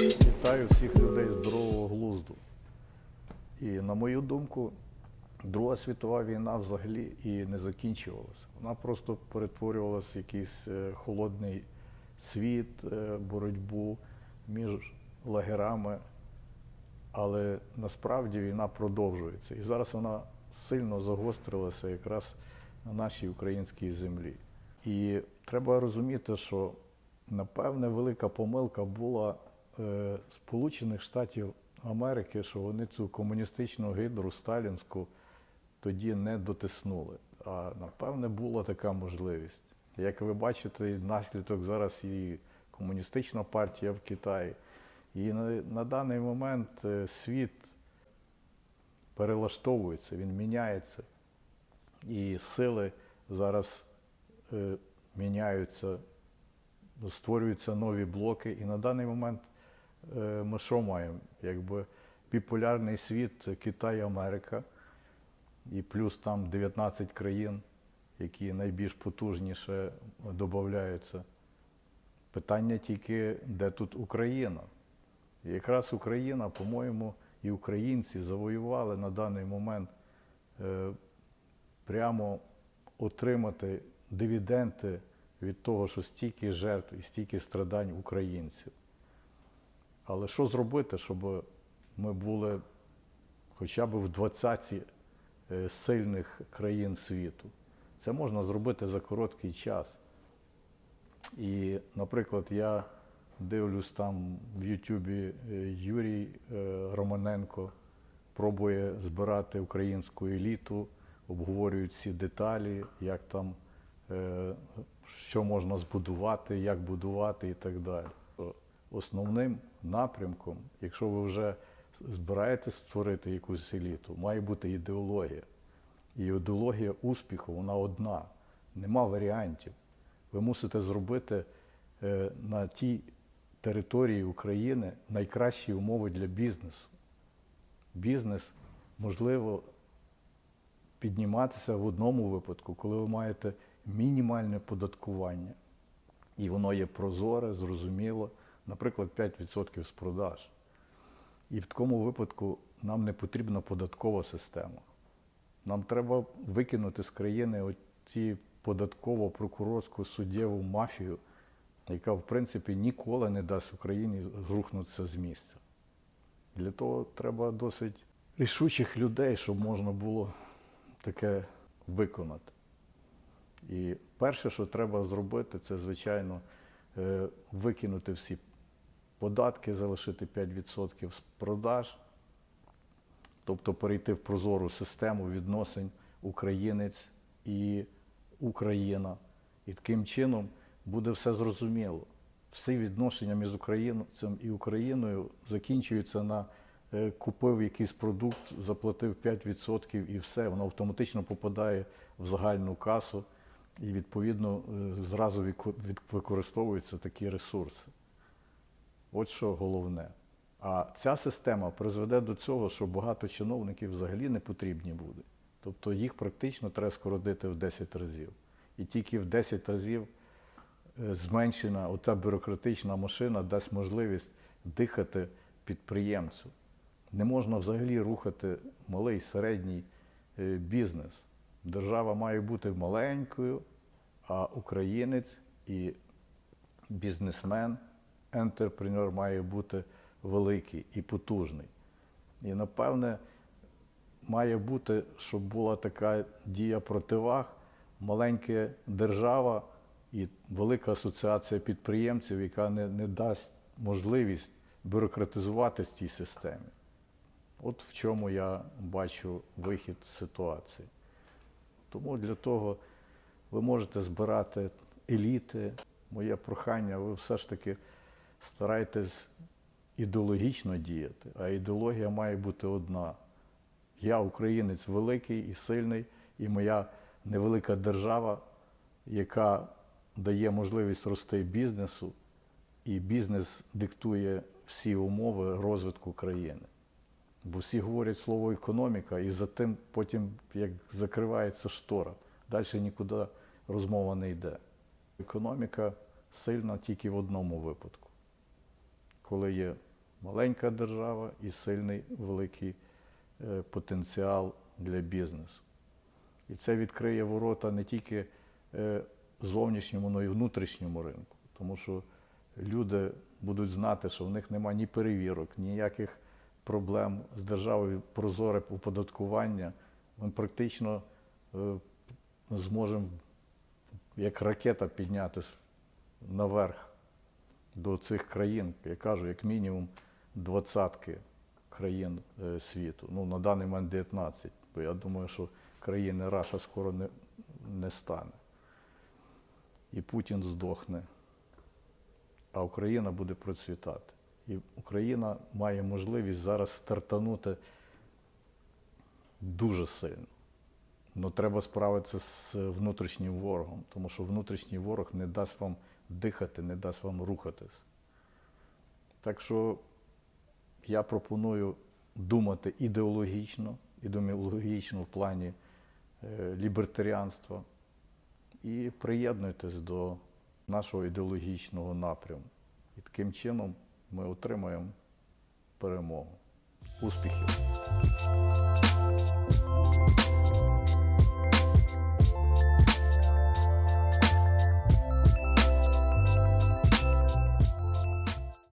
Вітаю всіх людей здорового глузду. І на мою думку, Друга світова війна взагалі і не закінчувалася. Вона просто перетворювалася в якийсь е, холодний світ, е, боротьбу між лагерами. Але насправді війна продовжується. І зараз вона сильно загострилася якраз на нашій українській землі. І треба розуміти, що напевне велика помилка була Сполучених Штатів Америки, що вони цю комуністичну гидру сталінську тоді не дотиснули. А напевне була така можливість. Як ви бачите, наслідок зараз і комуністична партія в Китаї. І на, на даний момент е, світ перелаштовується, він міняється. І сили зараз е, міняються, створюються нові блоки. І на даний момент е, ми що маємо? Якби біполярний світ Китай, Америка, і плюс там 19 країн, які найбільш потужніше додаються. Питання тільки, де тут Україна. Якраз Україна, по-моєму, і українці завоювали на даний момент е, прямо отримати дивіденти від того, що стільки жертв і стільки страдань українців. Але що зробити, щоб ми були хоча б в 20 е, сильних країн світу? Це можна зробити за короткий час. І, наприклад, я дивлюсь там в Ютубі е, Юрій е, Романенко пробує збирати українську еліту, обговорюють всі деталі, як там, що можна збудувати, як будувати і так далі. Основним напрямком, якщо ви вже збираєтесь створити якусь еліту, має бути ідеологія. І ідеологія успіху, вона одна, нема варіантів. Ви мусите зробити е, на тій території України найкращі умови для бізнесу. Бізнес можливо підніматися в одному випадку, коли ви маєте мінімальне податкування. І воно є прозоре, зрозуміло, наприклад, 5% з продаж. І в такому випадку нам не потрібна податкова система. Нам треба викинути з країни ці податково-прокурорську суддєву мафію, яка, в принципі, ніколи не дасть Україні зрухнутися з місця. Для того треба досить рішучих людей, щоб можна було таке виконати. І перше, що треба зробити, це, звичайно, е, викинути всі податки, залишити 5% з продаж, тобто перейти в прозору систему відносин українець і Україна. І таким чином буде все зрозуміло. Всі відношення між українцем і Україною закінчуються на е, купив якийсь продукт, заплатив 5% і все, воно автоматично попадає в загальну касу і відповідно е, зразу використовуються такі ресурси. От що головне. А ця система призведе до цього, що багато чиновників взагалі не потрібні будуть. Тобто їх практично треба скоротити в 10 разів. І тільки в 10 разів е, зменшена ота бюрократична машина дасть можливість дихати підприємцю. Не можна взагалі рухати малий середній е, бізнес. Держава має бути маленькою, а українець і бізнесмен, ентерпренер має бути великий і потужний. І напевне має бути, щоб була така дія противаг, маленька держава і велика асоціація підприємців, яка не, не дасть можливість бюрократизуватись в тій системі. От в чому я бачу вихід з ситуації. Тому для того ви можете збирати еліти. Моє прохання, ви все ж таки старайтесь ідеологічно діяти, а ідеологія має бути одна. Я українець великий і сильний, і моя невелика держава, яка дає можливість рости бізнесу, і бізнес диктує всі умови розвитку країни. Бо всі говорять слово економіка, і за тим потім, як закривається штора, далі нікуди розмова не йде. Економіка сильна тільки в одному випадку, коли є маленька держава і сильний великий е, потенціал для бізнесу. І це відкриє ворота не тільки е, зовнішньому, але й внутрішньому ринку. Тому що люди будуть знати, що в них немає ні перевірок, ніяких проблем з державою прозоре оподаткування. Ми практично е, зможемо як ракета піднятися наверх до цих країн, я кажу, як мінімум двадцятки країн е, світу. Ну, на даний момент 19, бо я думаю, що країни Раша скоро не, не стане. І Путін здохне, а Україна буде процвітати. І Україна має можливість зараз стартанути дуже сильно. Ну, треба справитися з внутрішнім ворогом, тому що внутрішній ворог не дасть вам дихати, не дасть вам рухатись. Так що я пропоную думати ідеологічно, ідеологічно в плані е, лібертаріанства і приєднуйтесь до нашого ідеологічного напряму. І таким чином ми отримаємо перемогу. Успіхів!